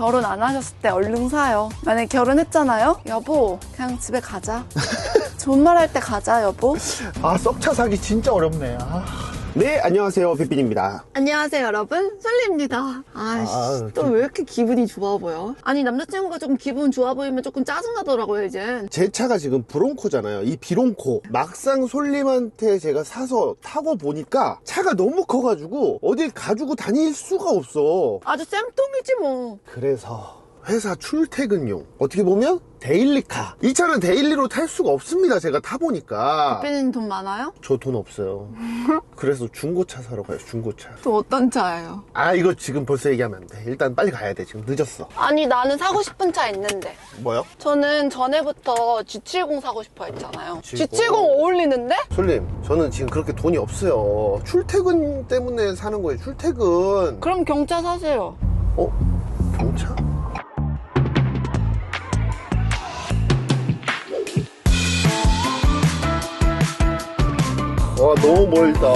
결혼 안 하셨을 때 얼른 사요. 만약에 결혼했잖아요? 여보, 그냥 집에 가자. 좋은 말 할 때 가자, 여보. 아 썩차 사기 진짜 어렵네 아. 네 안녕하세요 빅빈입니다 안녕하세요, 여러분. 솔리입니다. 아씨, 아, 또 왜 이렇게 기분이 좋아 보여? 아니, 남자친구가 조금 기분 좋아 보이면 조금 짜증나더라고요, 이젠. 제 차가 지금 브론코잖아요 이 비론코 막상 솔님한테 제가 사서 타고 보니까 차가 너무 커가지고 어딜 가지고 다닐 수가 없어 아주 쌤통이지 뭐. 그래서 회사 출퇴근용 어떻게 보면 데일리카 이 차는 데일리로 탈 수가 없습니다 제가 타보니까 대표님 돈 많아요? 저 돈 없어요 그래서 중고차 사러 가요 중고차 또 어떤 차예요? 아 이거 지금 벌써 얘기하면 안돼 일단 빨리 가야 돼 지금 늦었어 아니, 나는 사고 싶은 차 있는데. 뭐요? 저는 전에부터 G70 사고 싶어 했잖아요. G70. G70 어울리는데? 솔님 저는 지금 그렇게 돈이 없어요 출퇴근 때문에 사는 거예요 출퇴근 그럼 경차 사세요. 어? 경차? 와 너무 멀다.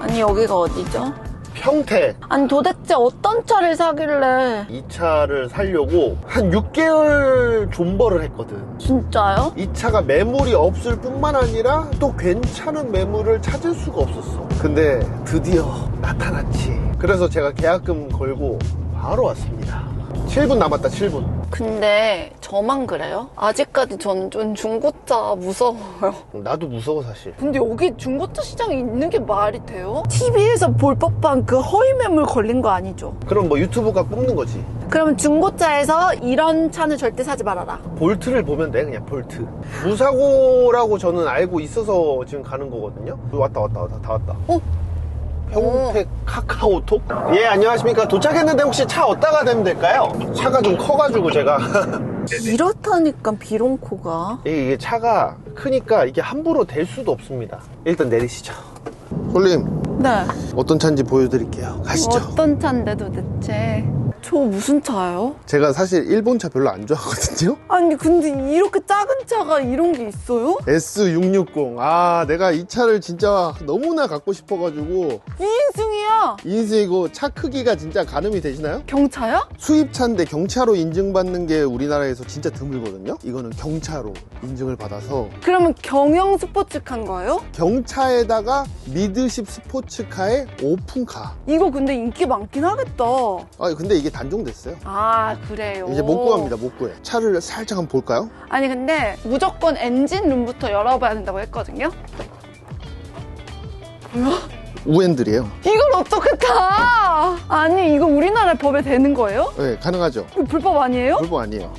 아니, 여기가 어디죠? 평택. 아니, 도대체 어떤 차를 사길래. 이 차를 살려고 한 6개월 존버를 했거든. 진짜요? 이 차가 매물이 없을 뿐만 아니라 또 괜찮은 매물을 찾을 수가 없었어. 근데 드디어 나타났지. 그래서 제가 계약금 걸고 바로 왔습니다. 7분 남았다 7분 근데 저만 그래요? 아직까지 저는 좀 중고차 무서워요. 나도 무서워 사실 근데 여기 중고차 시장에 있는 게 말이 돼요? TV에서 볼 법한 그 허위 매물 걸린 거 아니죠? 그럼 뭐 유튜브가 뽑는 거지 그러면 중고차에서 이런 차는 절대 사지 말아라. 볼트를 보면 돼 그냥 볼트 무사고라고 저는 알고 있어서 지금 가는 거거든요 왔다 왔다 왔다 다 왔다 어? 평택 카카오톡? 예 안녕하십니까 도착했는데 혹시 차 어디다가 대면 될까요? 차가 좀 커가지고 제가 이렇다니까 비롱코가. 이게 차가 크니까 이게 함부로 댈 수도 없습니다 일단 내리시죠 솔님 네. 어떤 차인지 보여드릴게요 가시죠 어떤 차인데 도대체? 저 무슨 차예요? 제가 사실 일본 차 별로 안 좋아하거든요 아니 근데 이렇게 작은 차가 이런 게 있어요? S660 아 내가 이 차를 진짜 너무나 갖고 싶어가지고 2인승이야. 인생이고 차 크기가 진짜 가늠이 되시나요? 경차야? 수입차인데 경차로 인증받는 게 우리나라에서 진짜 드물거든요 이거는 경차로 인증을 받아서 그러면 경영 스포츠카인 거예요? 경차에다가 미드십 스포츠카의 오픈카 이거 근데 인기 많긴 하겠다. 아 근데 이게 단종됐어요 아 그래요. 이제 못 구합니다 못 구해 차를 살짝 한번 볼까요? 아니 근데 무조건 엔진 룸부터 열어봐야 된다고 했거든요. 우엔들이에요 이걸 어떻게 타? 아니 이거 우리나라 법에 되는 거예요? 네 가능하죠 이거 불법 아니에요? 불법 아니에요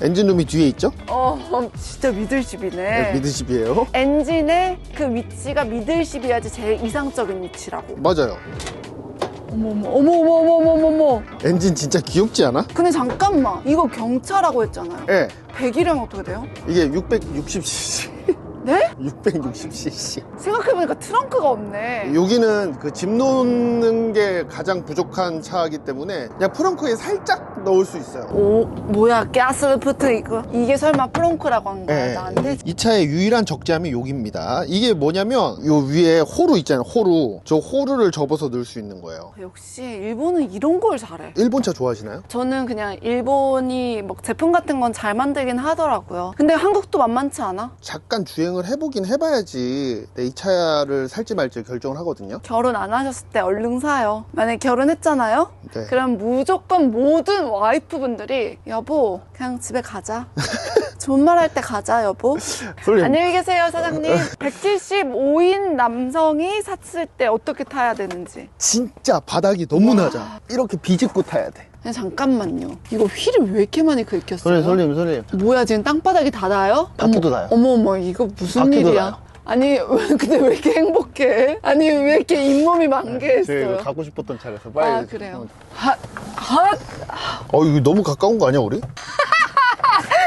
엔진룸이 뒤에 있죠? 어 진짜 미들십이네. 네, 미드십이에요 엔진의 그 위치가 미들십이야지 제일 이상적인 위치라고. 맞아요 어머머 어머머머머머머. 엔진 진짜 귀엽지 않아? 근데 잠깐만 이거 경차라고 했잖아요. 네 배기량 어떻게 돼요? 이게 660cc 네? 660cc 생각해보니까 트렁크가 없네. 여기는 그짐 놓는 게 가장 부족한 차이기 때문에 그냥 프렁크에 살짝 넣을 수 있어요 오 뭐야 가스리프트 이거 이게 설마 프롱크라고 한 거야 네. 나한테? 이 차의 유일한 적재함이 여기입니다 이게 뭐냐면 요 위에 호루 있잖아요 호루 저 호루를 접어서 넣을 수 있는 거예요 역시 일본은 이런 걸 잘해. 일본 차 좋아하시나요? 저는 그냥 일본이 뭐 제품 같은 건 잘 만들긴 하더라고요. 근데 한국도 만만치 않아? 잠깐 주행 을 해보긴 해봐야지 내 이 차를 살지 말지 결정을 하거든요 결혼 안 하셨을 때 얼른 사요. 만약에 결혼했잖아요? 네. 그럼 무조건 모든 와이프분들이 여보 그냥 집에 가자. 좋은 말 할 때 가자 여보. 안녕히 계세요 사장님. 175인 남성이 샀을 때 어떻게 타야 되는지. 진짜 바닥이 너무 낮아 이렇게 비집고 타야 돼 잠깐만요. 이거 휠을 왜 이렇게 많이 긁혔어요? 솔님 솔님 뭐야 지금 땅바닥이 닿아요? 바퀴도 닿아요. 어머 어머 이거 무슨 바퀴도 일이야? 닿아요. 아니 왜- 근데 왜 이렇게 행복해? 아니 왜 이렇게 잇몸이 제가 만개했어요? 이거 갖고 싶었던 차라서 빨리 아 그래요. 핫 핫. 어 이거 너무 가까운 거 아니야 우리?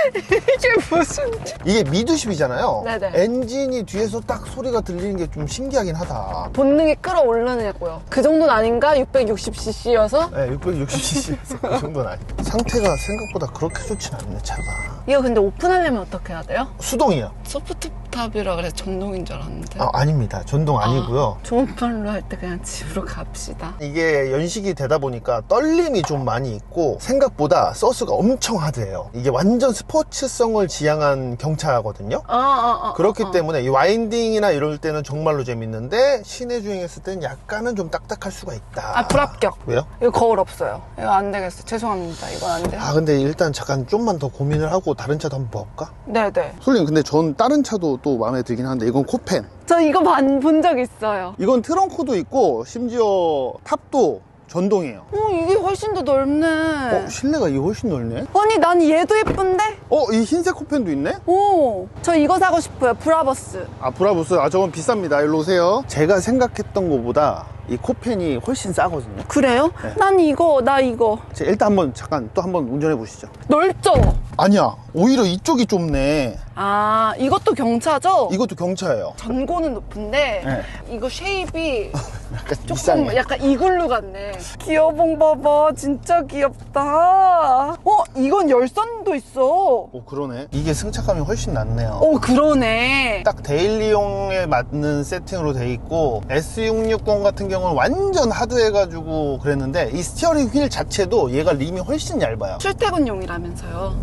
이게 무슨? 이게 미드십이잖아요 네네. 엔진이 뒤에서 딱 소리가 들리는 게 좀 신기하긴 하다 본능이 끌어올르냐고요. 그 정도는 아닌가? 660cc여서? 네 660cc에서 그 정도는 아니에요 상태가 생각보다 그렇게 좋진 않네 차가 이거 근데 오픈하려면 어떻게 해야 돼요? 수동이에요 소프트탑이라 그래 전동인 줄 알았는데. 아, 아닙니다. 전동 아니고요. 좋은 말로 할 때 그냥 집으로 갑시다. 이게 연식이 되다 보니까 떨림이 좀 많이 있고 생각보다 서스가 엄청 하드해요. 이게 완전 스포츠성을 지향한 경차거든요. 어, 어, 어, 그렇기 어, 어. 때문에 이 와인딩이나 이럴 때는 정말로 재밌는데 시내 주행했을 때는 약간은 좀 딱딱할 수가 있다. 아, 불합격. 왜요? 이거 거울 없어요. 이거 안 되겠어. 죄송합니다. 이건 안 돼. 아 근데 일단 잠깐 좀만 더 고민을 하고 다른 차도 한번 봐볼까? 네네. 솔님 근데 전 다른 차도 또 마음에 들긴 하는데 이건 코펜 저 이거 본 적 있어요. 이건 트렁크도 있고 심지어 탑도 전동이에요 어, 이게 훨씬 더 넓네. 어 실내가 이게 훨씬 넓네 아니, 난 얘도 예쁜데? 어 이 흰색 코펜도 있네 오, 저 이거 사고 싶어요. 브라버스. 아 브라보스 아 저건 비쌉니다 일로 오세요 제가 생각했던 것보다 이 코펜이 훨씬 싸거든요 그래요? 네. 난 이거, 나 이거. 자, 일단 한번 잠깐 또 한번 운전해 보시죠 넓죠? 아니야 오히려 이쪽이 좁네 아, 이것도 경차죠? 이것도 경차예요 전고는 높은데, 네. 이거 쉐입이 약간 조금 이상해 약간 이글루 같네. 귀여봉 봐봐. 진짜 귀엽다. 어, 이건 열선도 있어. 오 그러네 이게 승차감이 훨씬 낫네요 오, 그러네. 딱 데일리용에 맞는 세팅으로 돼 있고 S660 같은 경우는 완전 하드해가지고 그랬는데 이 스티어링 휠 자체도 얘가 림이 훨씬 얇아요 출퇴근용이라면서요.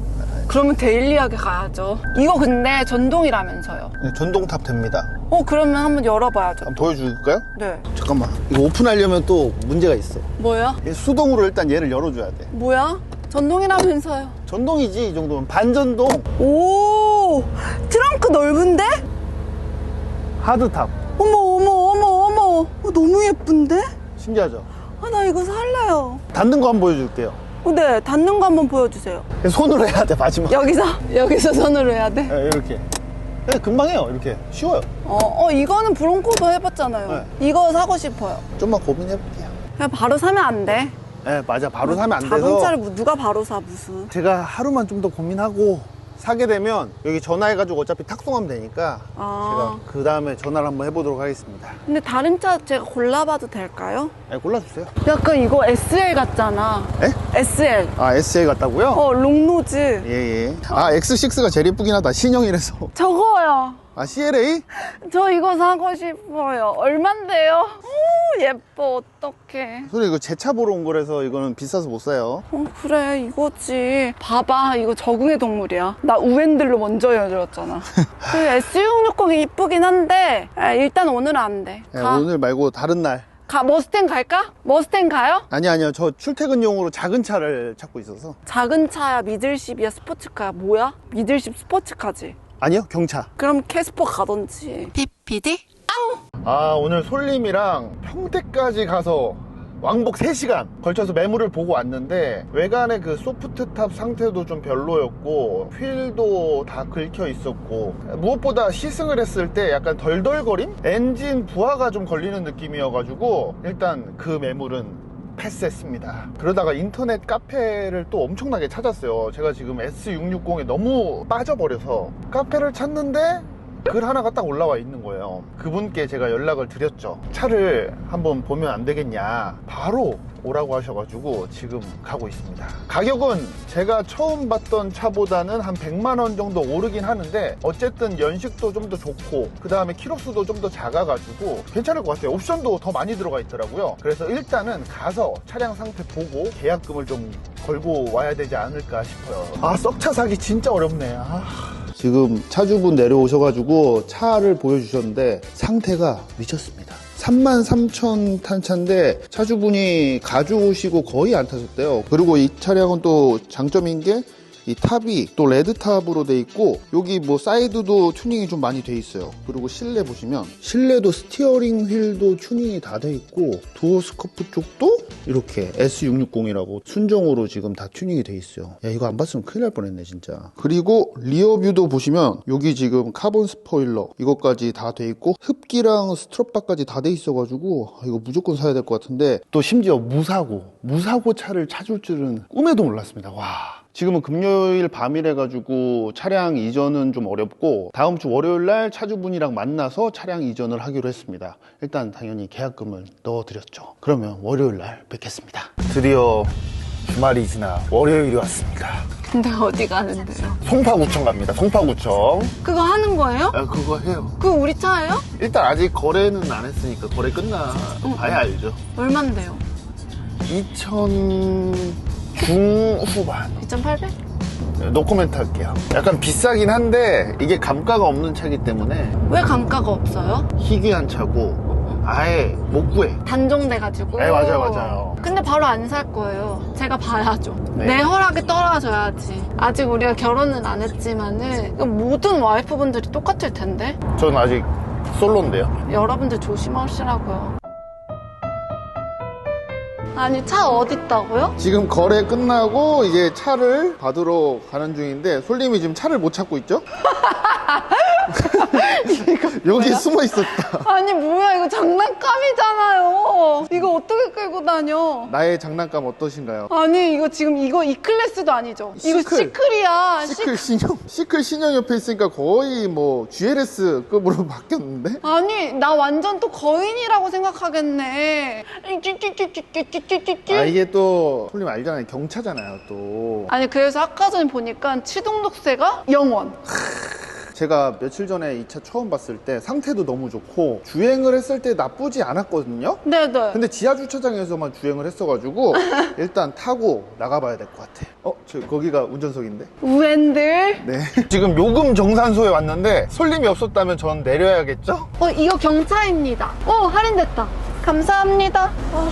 그러면 데일리하게 가야죠. 이거 근데 전동이라면서요. 네, 전동탑 됩니다 어, 그러면 한번 열어봐야죠. 한번 보여줄까요? 네. 잠깐만 이거 오픈하려면 또 문제가 있어 뭐야? 얘 수동으로 일단 얘를 열어줘야 돼 뭐야? 전동이라면서요. 전동이지 이 정도면 반전동 오, 트렁크 넓은데? 하드탑 어머, 어머, 어머, 어머. 어, 너무 예쁜데? 신기하죠? 아, 나 이거 살래요. 닫는 거 한번 보여줄게요 어, 네, 닫는 거 한번 보여주세요. 손으로 해야 돼 마지막 여기서, 여기서 손으로 해야 돼? 네, 이렇게 네, 금방 해요 이렇게 쉬워요 어, 어, 이거는 브롱코도 해봤잖아요. 이거 사고 싶어요. 좀만 고민해볼게요 그냥 바로 사면 안 돼. 네 맞아 바로 사면 안 돼서 자동차를 뭐 누가 바로 사, 무슨. 제가 하루만 좀 더 고민하고 사게 되면 여기 전화해가지고 어차피 탁송하면 되니까 아. 제가 그 다음에 전화를 한번 해보도록 하겠습니다. 근데 다른 차 제가 골라봐도 될까요? 네, 골라주세요. 약간 이거 SL 같잖아. 에? SL. 아 SL 같다고요? 어, 롱노즈. 예예. 아 X6가 제일 예쁘긴 하다. 신형이라서. 저거요. 아 CLA? 저 이거 사고 싶어요. 얼만데요? 오, 예뻐. 어떡해. 소리 이거 제 차 보러 온 거라서 이거는 비싸서 못 사요. 어, 그래. 이거지. 봐봐. 이거 적응의 동물이야. 나 우엔들로 먼저 여줬잖아. 그 S660이 이쁘긴 한데, 아, 일단 오늘은 안 돼. 네, 가. 오늘 말고 다른 날. 가. 머스탱 갈까? 머스탱 가요? 아니 아니요 저 출퇴근용으로 작은 차를 찾고 있어서. 작은 차야, 미들십이야, 스포츠카야. 뭐야? 미들십 스포츠카지. 아니요 경차. 그럼 캐스퍼 가던지. PPD? 아 오늘 솔림이랑 평택까지 가서 왕복 3시간 걸쳐서 매물을 보고 왔는데 외관의 그 소프트탑 상태도 좀 별로였고 휠도 다 긁혀 있었고 무엇보다 시승을 했을 때 약간 덜덜거림? 엔진 부하가 좀 걸리는 느낌이어가지고 일단 그 매물은 패스했습니다. 그러다가 인터넷 카페를 또 엄청나게 찾았어요. 제가 지금 S660에 너무 빠져버려서 카페를 찾는데 글 하나가 딱 올라와 있는 거예요. 그분께 제가 연락을 드렸죠. 차를 한번 보면 안 되겠냐. 바로 오라고 하셔가지고 지금 가고 있습니다. 가격은 제가 처음 봤던 차보다는 한 100만 원 정도 오르긴 하는데 어쨌든 연식도 좀 더 좋고 그 다음에 키로수도 좀 더 작아가지고 괜찮을 것 같아요. 옵션도 더 많이 들어가 있더라고요. 그래서 일단은 가서 차량 상태 보고 계약금을 좀 걸고 와야 되지 않을까 싶어요. 아 썩차 사기 진짜 어렵네. 아. 지금 차주분 내려오셔가지고 차를 보여주셨는데 상태가 미쳤습니다. 33,000 탄 차인데 차주분이 가져오시고 거의 안 타셨대요. 그리고 이 차량은 또 장점인 게 이 탑이 또 레드 탑으로 돼 있고 여기 뭐 사이드도 튜닝이 좀 많이 돼 있어요. 그리고 실내 보시면 실내도 스티어링 휠도 튜닝이 다 돼 있고 도어 스커프 쪽도 이렇게 S660이라고 순정으로 지금 다 튜닝이 돼 있어요. 야 이거 안 봤으면 큰일 날 뻔했네 진짜. 그리고 리어 뷰도 보시면 여기 지금 카본 스포일러 이것까지 다 돼 있고 흡기랑 스트rop바까지 다 돼 있어가지고 아, 이거 무조건 사야 될 것 같은데 또 심지어 무사고 무사고 차를 찾을 줄은 꿈에도 몰랐습니다. 와. 지금은 금요일 밤이래 가지고 차량 이전은 좀 어렵고 다음 주 월요일 날 차주분이랑 만나서 차량 이전을 하기로 했습니다. 일단 당연히 계약금을 넣어 드렸죠. 그러면 월요일 날 뵙겠습니다. 드디어 주말이 지나 월요일이 왔습니다. 근데 어디 가는데요? 송파구청 갑니다. 송파구청. 그거 하는 거예요? 아, 그거 해요. 그거 우리 차예요? 일단 아직 거래는 안 했으니까 거래 끝나 봐야 알죠. 얼만데요? 2000 중후반. 2,800? 노코멘트 할게요. 약간 비싸긴 한데 이게 감가가 없는 차기 때문에 왜 감가가 없어요? 희귀한 차고 아예 못 구해. 단종돼가지고. 네, 맞아요, 맞아요. 근데 바로 안 살 거예요. 제가 봐야죠. 네. 내 허락이 떨어져야지. 아직 우리가 결혼은 안 했지만은 모든 와이프분들이 똑같을 텐데. 저는 아직 솔로인데요. 여러분들 조심하시라고요. 아니 차 어딨다고요? 지금 거래 끝나고 이제 차를 받으러 가는 중인데 솔님이 지금 차를 못 찾고 있죠? 여기 숨어 있었다. 아니 뭐야 이거 장난감이잖아요. 이거 어떻게 끌고 다녀? 나의 장난감 어떠신가요? 아니 이거 지금 이거 이 클래스도 아니죠. 이거 시클. 시클이야. 시클 신형. 시클 신형 옆에 있으니까 거의 뭐 GLS급으로 바뀌었는데? 아니 나 완전 또 거인이라고 생각하겠네. 아 이게 또 솔님 알잖아요. 경차잖아요 또. 아니 그래서 아까 전에 보니까 치동 녹세가 영원. 제가 며칠 전에 이 차 처음 봤을 때 상태도 너무 좋고 주행을 했을 때 나쁘지 않았거든요 네네. 근데 지하 주차장에서만 주행을 했어가지고 일단 타고 나가봐야 될 것 같아 어? 저 거기가 운전석인데? 우엔들. 네 지금 요금 정산소에 왔는데 솔님이 없었다면 전 내려야겠죠? 어 이거 경차입니다. 어 할인됐다. 감사합니다. 아,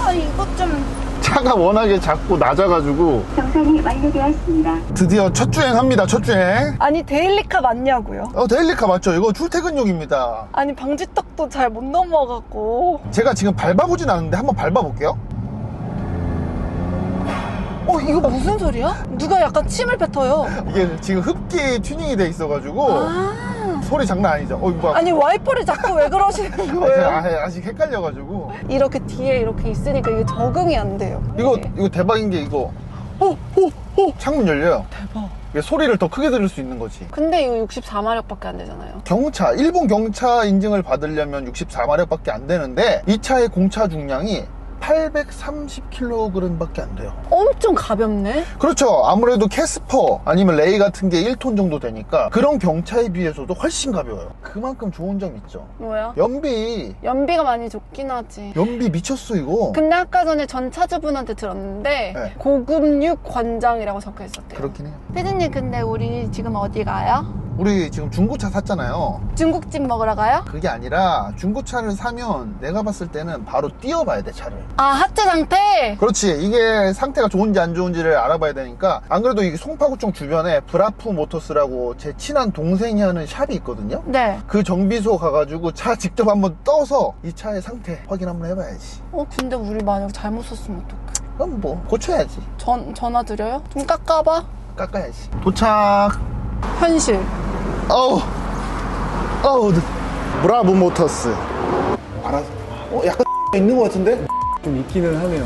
아 이거 좀. 차가 워낙에 작고 낮아가지고 정산이 완료되었습니다. 드디어 첫 주행합니다 첫 주행 아니 데일리카 맞냐고요? 어 데일리카 맞죠? 이거 출퇴근용입니다 아니 방지턱도 잘 못 넘어가고. 제가 지금 밟아보진 않았는데 한번 밟아볼게요. 어 이거 무슨 소리야? 누가 약간 침을 뱉어요. 이게 지금 흡기 튜닝이 돼 있어가지고 아. 소리 장난 아니죠? 어, 이거 봐. 아니 와이퍼를 자꾸 왜 그러시는 제가 거예요? 아- 아직 헷갈려가지고 이렇게 뒤에 이렇게 있으니까 이게 적응이 안 돼요. 이거 이거 대박인 게 이거 오 오 오 창문 열려요. 대박. 이게 소리를 더 크게 들을 수 있는 거지. 근데 이거 64마력밖에 안 되잖아요. 경차 일본 경차 인증을 받으려면 64마력밖에 안 되는데 이 차의 공차 중량이 830kg밖에 안 돼요. 엄청 가볍네. 그렇죠. 아무래도 캐스퍼 아니면 레이 같은 게 1톤 정도 되니까 그런 경차에 비해서도 훨씬 가벼워요. 그만큼 좋은 점 있죠. 뭐야? 연비 연비가 많이 좋긴 하지. 연비 미쳤어 이거. 근데 아까 전에 전 차주분한테 들었는데 네. 고급육 관장이라고 적혀 있었대요. 그렇긴 해요. 피디님 근데 우리 지금 어디 가요? 우리 지금 중고차 샀잖아요. 중국집 먹으러 가요? 그게 아니라 중고차를 사면 내가 봤을 때는 바로 띄워봐야 돼 차를. 아 하체 상태? 그렇지 이게 상태가 좋은지 안 좋은지를 알아봐야 되니까 안 그래도 이 송파구청 주변에 브라프 모터스라고 제 친한 동생이 하는 샵이 있거든요. 네. 그 정비소 가가지고 차 직접 한번 떠서 이 차의 상태 확인 한번 해봐야지. 어 근데 우리 만약 잘못 썼으면 어떡해? 그럼 뭐 고쳐야지. 전 전화 드려요? 좀 깎아봐. 깎아야지. 도착. 현실. 어우, 어우, 브라보 모터스. 알아서. 어, 약간 있는 것 같은데? 좀 있기는 하네요.